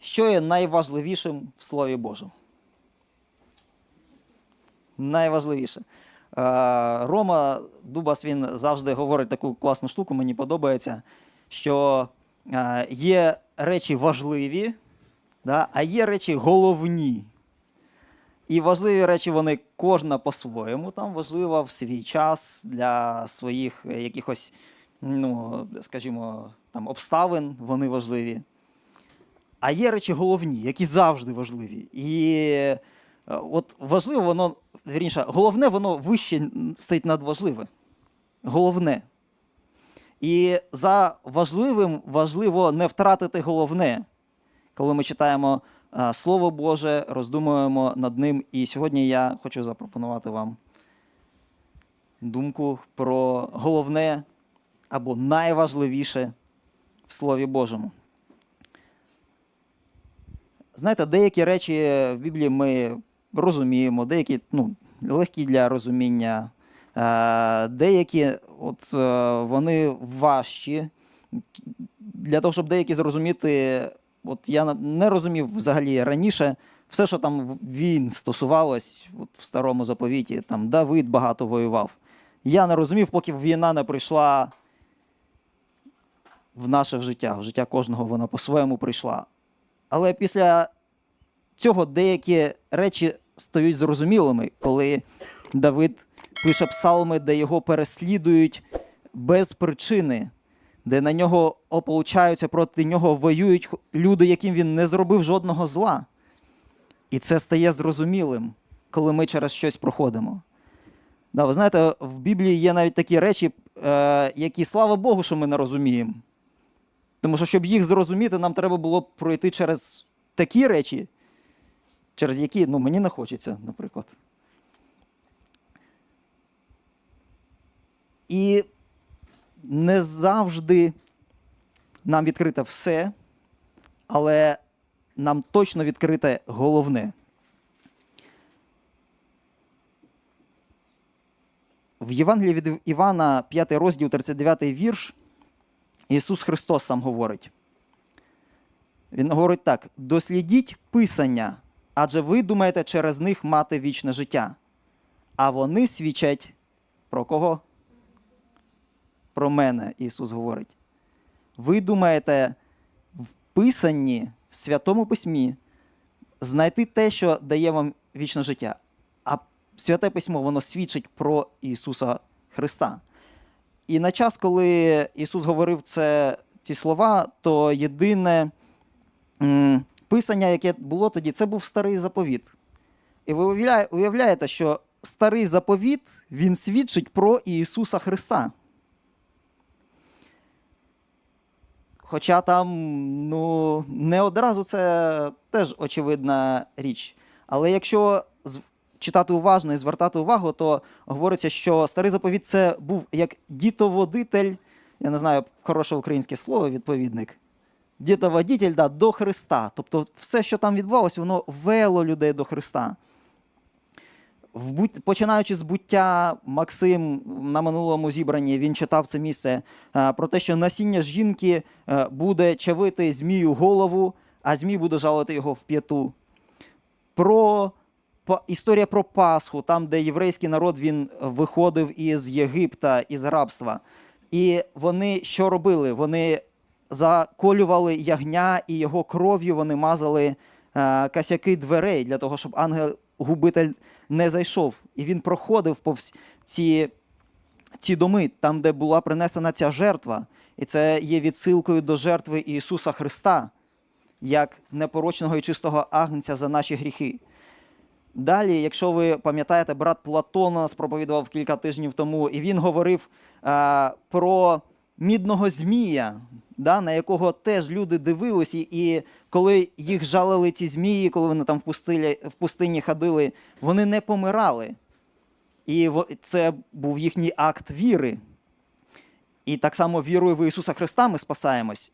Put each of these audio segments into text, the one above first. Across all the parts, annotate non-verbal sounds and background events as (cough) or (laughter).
Що є найважливішим в Слові Божому? Найважливіше. Е, Рома Дубас він завжди говорить таку класну штуку, мені подобається, що е, є речі важливі, а є речі головні. І важливі речі, вони кожна по-своєму там важлива в свій час для своїх якихось, ну, скажімо, там, обставин, вони важливі. А є речі головні, які завжди важливі. І е, от важливо, воно, вірніше, головне, воно вище стоїть над важливе. Головне. І за важливим важливо не втратити головне, коли ми читаємо е, Слово Боже, роздумуємо над ним. І сьогодні я хочу запропонувати вам думку про головне або найважливіше в Слові Божому. Знаєте, деякі речі в Біблії ми розуміємо, деякі ну, легкі для розуміння, е, деякі от, е, вони важчі. Для того, щоб деякі зрозуміти, от я не розумів взагалі раніше все, що там він стосувалось от в старому заповіті, там Давид багато воював. Я не розумів, поки війна не прийшла в наше життя. В життя кожного вона по-своєму прийшла. Але після цього деякі речі стають зрозумілими, коли Давид пише псалми, де його переслідують без причини, де на нього ополчаються, проти нього воюють люди, яким він не зробив жодного зла. І це стає зрозумілим, коли ми через щось проходимо. Да, ви знаєте, в Біблії є навіть такі речі, е, які, слава Богу, що ми не розуміємо. Тому що, щоб їх зрозуміти, нам треба було пройти через такі речі, через які ну, мені не хочеться, наприклад. І не завжди нам відкрите все, але нам точно відкрите головне. В Євангелії від Івана, 5 розділ, 39 вірш, Ісус Христос сам говорить. Він говорить так: дослідіть Писання, адже ви думаєте через них мати вічне життя. А вони свідчать про кого? Про мене, Ісус говорить. Ви думаєте в Писанні, в Святому Письмі, знайти те, що дає вам вічне життя. А Святе Письмо, воно свідчить про Ісуса Христа. І на час, коли Ісус говорив це, ці слова, то єдине м, писання, яке було тоді, це був старий заповіт. І ви уявляє- уявляєте, що старий заповіт він свідчить про Ісуса Христа. Хоча там ну, не одразу це теж очевидна річ. Але якщо читати уважно і звертати увагу, то говориться, що старий заповіт це був як дітоводитель, я не знаю, хороше українське слово, відповідник. Дітоводитель да, до Христа. Тобто все, що там відбувалося, воно вело людей до Христа. Починаючи з буття, Максим на минулому зібранні він читав це місце е, про те, що насіння жінки е, буде чавити змію голову, а змій буде жалити його в п'яту. Про історія про Пасху, там, де єврейський народ він виходив із Єгипта, із рабства. І вони що робили? Вони заколювали ягня і його кров'ю вони мазали е, косяки дверей для того, щоб ангел-губитель не зайшов. І він проходив повз ці, ці доми, там, де була принесена ця жертва. І це є відсилкою до жертви Ісуса Христа, як непорочного і чистого агнця за наші гріхи. Далі, якщо ви пам'ятаєте, брат Платон у нас проповідував кілька тижнів тому, і він говорив е, про мідного змія, да, на якого теж люди дивилися, і, і коли їх жалили ці змії, коли вони там в пустині, в пустині ходили, вони не помирали. І це був їхній акт віри. І так само вірою в Ісуса Христа ми спасаємось.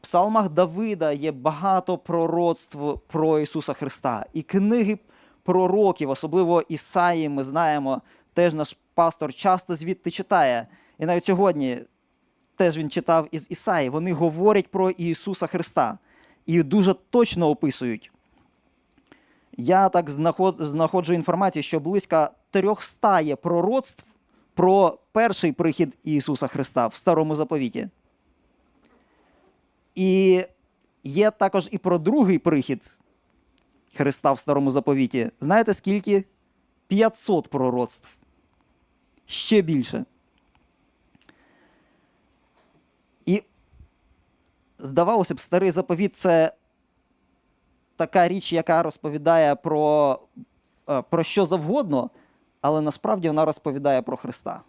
Псалмах Давида є багато пророцтв про Ісуса Христа. І книги пророків, особливо Ісаї, ми знаємо, теж наш пастор часто звідти читає. І навіть сьогодні теж він читав із Ісаї. Вони говорять про Ісуса Христа. і дуже точно описують. Я так знаходжу інформацію, що близько 300 є пророцтв про перший прихід Ісуса Христа в Старому заповіті. І є також і про другий прихід Христа в Старому заповіті. Знаєте скільки? 500 пророцтв. Ще більше. І здавалося б, старий заповіт це така річ, яка розповідає про, е, про що завгодно, але насправді вона розповідає про Христа.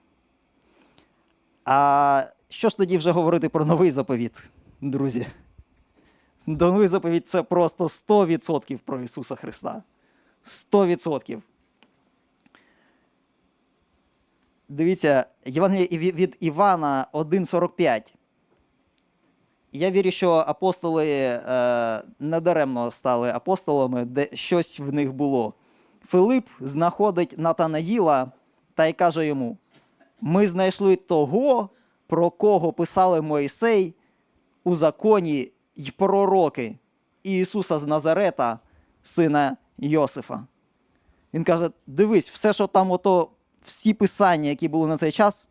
А що ж тоді вже говорити про новий заповіт, друзі? До новий заповіт це просто 100% про Ісуса Христа. 100%. Дивіться, Євангеліє від- Івана 1,45. Я вірю, що апостоли е, недаремно стали апостолами, де щось в них було. Филип знаходить Натанаїла та й каже йому: Ми знайшли того, про кого писали Мойсей у законі й пророки Ісуса з Назарета, сина Йосифа. Він каже: дивись, все, що там, ото, всі писання, які були на цей час,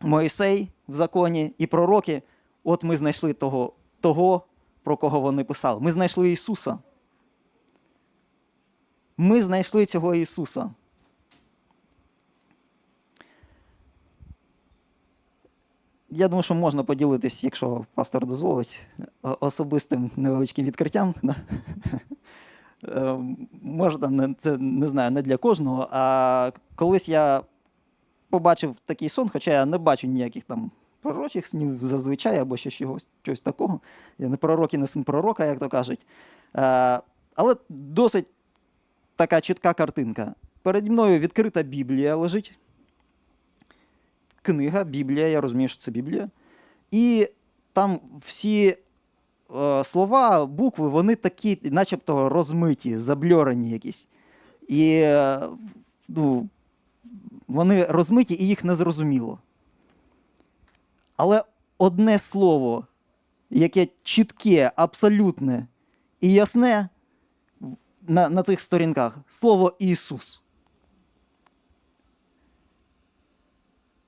Мойсей в законі і пророки, от ми знайшли того, того, про кого вони писали. Ми знайшли Ісуса. Ми знайшли цього Ісуса. Я думаю, що можна поділитись, якщо пастор дозволить, особистим невеличким відкриттям. (laughs) Е, Може, там це не знаю, не для кожного. А колись я побачив такий сон, хоча я не бачу ніяких там пророчих снів зазвичай або ще чогось, чогось такого. Я не пророк і не син пророка, як то кажуть. Е, Але досить така чітка картинка. Переді мною відкрита Біблія лежить. Книга, Біблія, я розумію, що це Біблія. І там всі е, слова, букви, вони такі, начебто, розмиті, забльорені якісь. І е, ну, вони розмиті і їх не зрозуміло. Але одне слово, яке чітке, абсолютне і ясне на, на цих сторінках слово Ісус.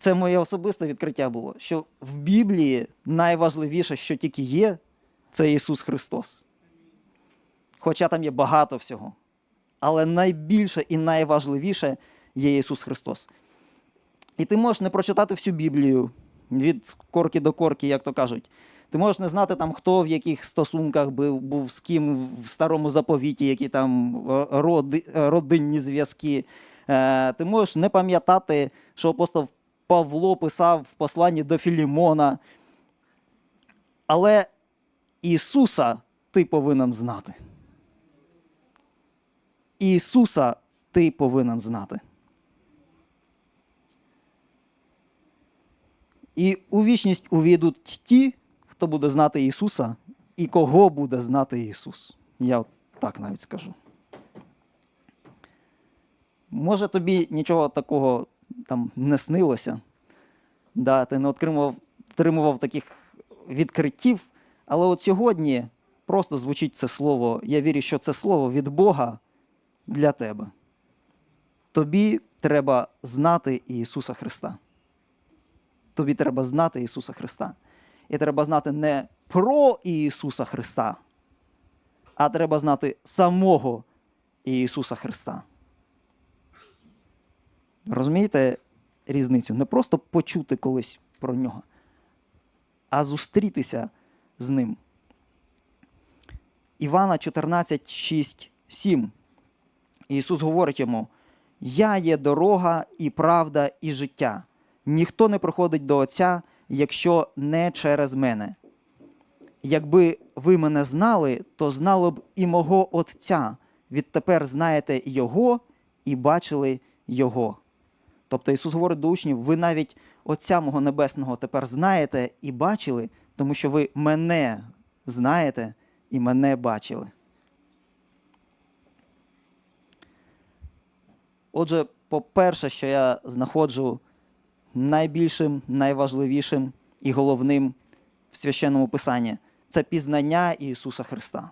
Це моє особисте відкриття було, що в Біблії найважливіше, що тільки є, це Ісус Христос. Хоча там є багато всього. Але найбільше і найважливіше є Ісус Христос. І ти можеш не прочитати всю Біблію від корки до корки, як то кажуть. Ти можеш не знати, там, хто в яких стосунках був, був з ким в старому заповіті, які там е, роди, е, родинні зв'язки. Е, Ти можеш не пам'ятати, що апостол Павло писав в посланні до Філімона. Але Ісуса ти повинен знати. Ісуса ти повинен знати. І у вічність увійдуть ті, хто буде знати Ісуса, і кого буде знати Ісус. Я от так навіть скажу. Може, тобі нічого такого там не снилося, да, ти не отримував, отримував таких відкриттів, але от сьогодні просто звучить це слово. Я вірю, що це слово від Бога для тебе. Тобі треба знати Ісуса Христа. Тобі треба знати Ісуса Христа. І треба знати не про Ісуса Христа, а треба знати самого Ісуса Христа. Розумієте різницю? Не просто почути колись про нього, а зустрітися з ним. Івана 14, 6, 7. Ісус говорить йому: Я є дорога і правда, і життя. Ніхто не проходить до Отця, якщо не через мене. Якби ви мене знали, то знали б і мого Отця. Відтепер знаєте Його і бачили Його. Тобто Ісус говорить до учнів: ви навіть Отця мого Небесного тепер знаєте і бачили, тому що ви мене знаєте і мене бачили. Отже, по-перше, що я знаходжу найбільшим, найважливішим і головним в священному писанні це пізнання Ісуса Христа.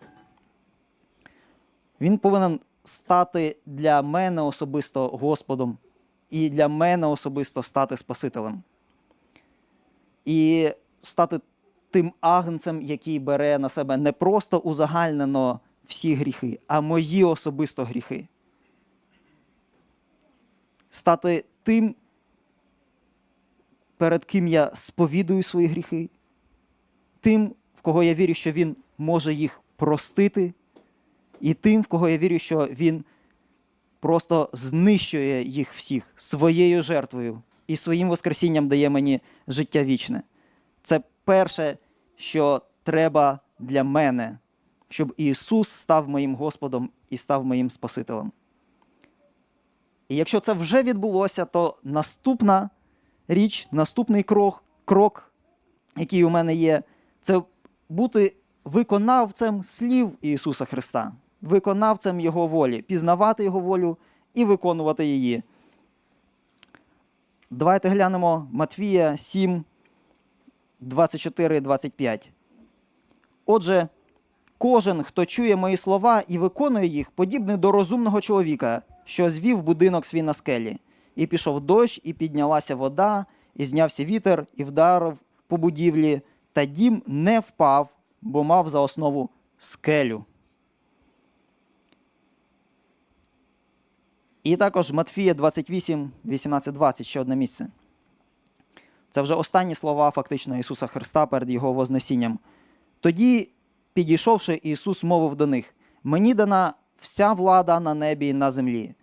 Він повинен стати для мене особисто Господом і для мене особисто стати Спасителем. І стати тим агнцем, який бере на себе не просто узагальнено всі гріхи, а мої особисто гріхи. Стати тим, перед ким я сповідую свої гріхи, тим, в кого я вірю, що Він може їх простити, і тим, в кого я вірю, що Він просто знищує їх всіх своєю жертвою і своїм Воскресінням дає мені життя вічне. Це перше, що треба для мене, щоб Ісус став моїм Господом і став моїм Спасителем. І якщо це вже відбулося, то наступна річ, наступний крок, крок, який у мене є, це бути виконавцем слів Ісуса Христа, виконавцем Його волі, пізнавати Його волю і виконувати її. Давайте глянемо Матвія 7, 24, 25. Отже, кожен, хто чує мої слова і виконує їх, подібний до розумного чоловіка, що звів будинок свій на скелі, і пішов дощ, і піднялася вода, і знявся вітер, і вдарив по будівлі, та дім не впав, бо мав за основу скелю. І також Матфія 28, 18, 20, ще одне місце. Це вже останні слова фактично Ісуса Христа перед Його Вознесінням. Тоді, підійшовши, Ісус мовив до них: Мені дана вся влада на небі і на землі.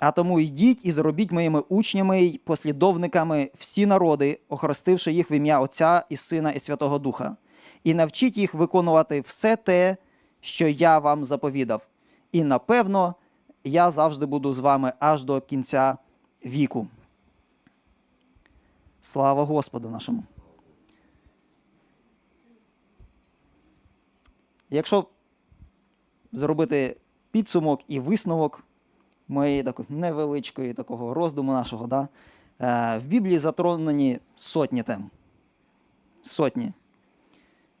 А тому йдіть і зробіть моїми учнями й послідовниками всі народи, охрестивши їх в ім'я Отця і Сина і Святого Духа, і навчіть їх виконувати все те, що я вам заповідав. І напевно, я завжди буду з вами аж до кінця віку. Слава Господу нашому. Якщо зробити підсумок і висновок моєї такої невеличкої такого роздуму нашого, да, е, в Біблії затронені сотні тем. Сотні.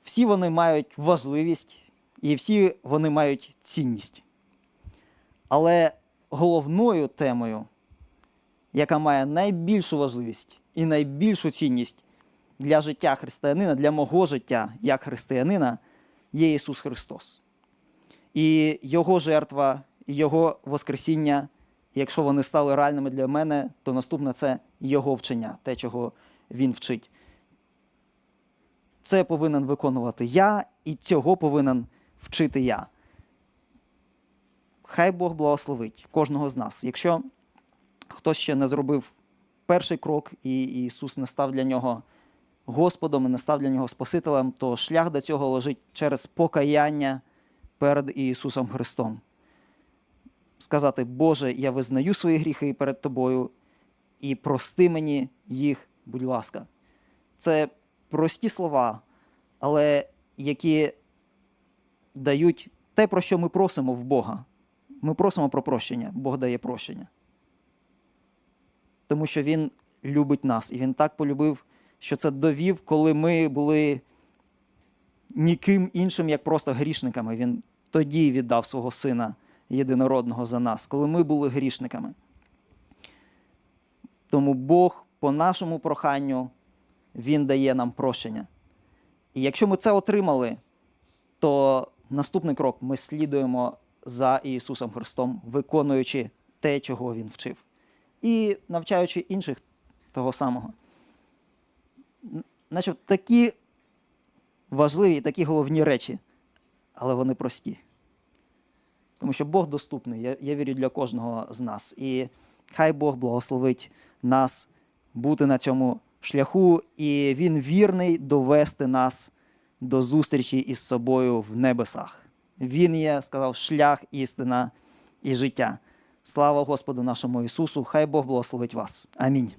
Всі вони мають важливість і всі вони мають цінність. Але головною темою, яка має найбільшу важливість і найбільшу цінність для життя християнина, для мого життя як християнина, є Ісус Христос. І Його жертва, і Його Воскресіння, якщо вони стали реальними для мене, то наступне це Його вчення, те, чого Він вчить. Це повинен виконувати я, і цього повинен вчити я. Хай Бог благословить кожного з нас. Якщо хтось ще не зробив перший крок, і Ісус не став для нього Господом і не став для нього Спасителем, то шлях до цього лежить через покаяння перед Ісусом Христом. Сказати, Боже, я визнаю свої гріхи перед Тобою і прости мені їх, будь ласка. Це прості слова, але які дають те, про що ми просимо в Бога. Ми просимо про прощення, Бог дає прощення. Тому що Він любить нас, і Він так полюбив, що це довів, коли ми були ніким іншим, як просто грішниками. Він тоді віддав свого сина єдинородного за нас, коли ми були грішниками. Тому Бог по нашому проханню Він дає нам прощення. І якщо ми це отримали, то наступний крок ми слідуємо за Ісусом Христом, виконуючи те, чого Він вчив, і навчаючи інших того самого. Значить, такі важливі, такі головні речі, але вони прості. Тому що Бог доступний, я, я вірю для кожного з нас. І хай Бог благословить нас бути на цьому шляху, і Він вірний довести нас до зустрічі із собою в небесах. Він є, сказав, шлях, істина і життя. Слава Господу нашому Ісусу! Хай Бог благословить вас. Амінь.